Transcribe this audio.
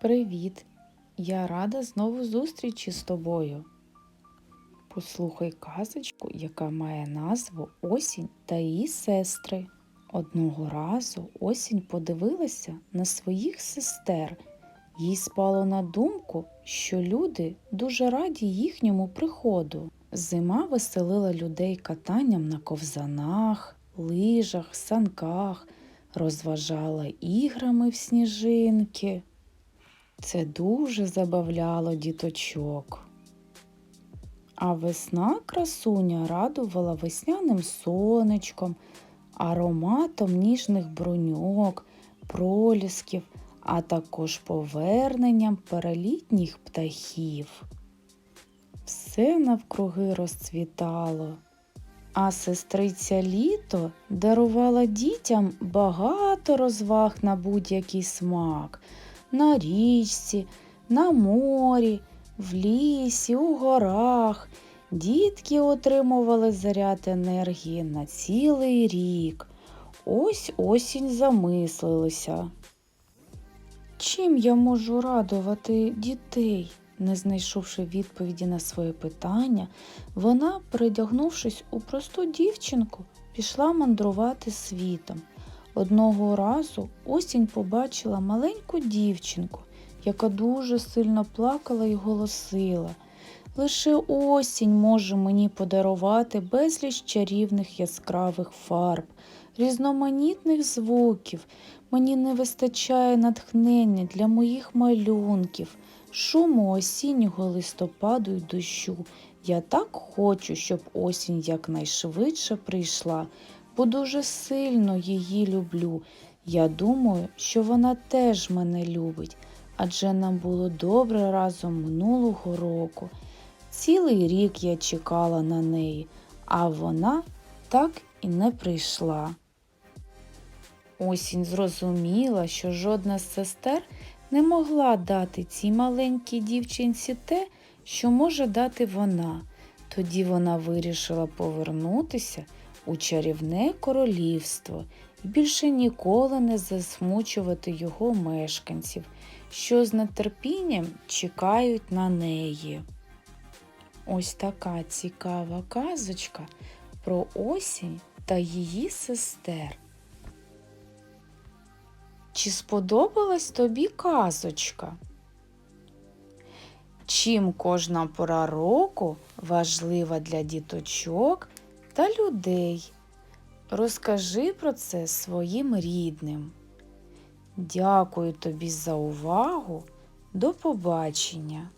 Привіт! Я рада знову зустрічі з тобою. Послухай казочку, яка має назву Осінь та її сестри. Одного разу осінь подивилася на своїх сестер. Їй спало на думку, що люди дуже раді їхньому приходу. Зима веселила людей катанням на ковзанах, лижах, санках, розважала іграми в сніжинки. Це дуже забавляло діточок. А весна красуня радувала весняним сонечком, ароматом ніжних бруньок, пролісків, а також поверненням перелітніх птахів. Все навкруги розцвітало, а сестриця літо дарувала дітям багато розваг на будь-який смак на річці, на морі, в лісі, у горах. Дітки отримували заряд енергії на цілий рік. Ось осінь замислилися. Чим я можу радувати дітей? Не знайшовши відповіді на своє питання, вона, передягнувшись у просту дівчинку, пішла мандрувати світом. Одного разу осінь побачила маленьку дівчинку, яка дуже сильно плакала і голосила. Лише осінь може мені подарувати безліч чарівних яскравих фарб, різноманітних звуків. Мені не вистачає натхнення для моїх малюнків, шуму осіннього листопаду й дощу. Я так хочу, щоб осінь якнайшвидше прийшла бо дуже сильно її люблю. Я думаю, що вона теж мене любить, адже нам було добре разом минулого року. Цілий рік я чекала на неї, а вона так і не прийшла. Осінь зрозуміла, що жодна з сестер не могла дати цій маленькій дівчинці те, що може дати вона. Тоді вона вирішила повернутися у чарівне королівство і більше ніколи не засмучувати його мешканців, що з нетерпінням чекають на неї. Ось така цікава казочка про осінь та її сестер. Чи сподобалась тобі казочка? Чим кожна пора року важлива для діточок та людей. Розкажи про це своїм рідним. Дякую тобі за увагу. До побачення!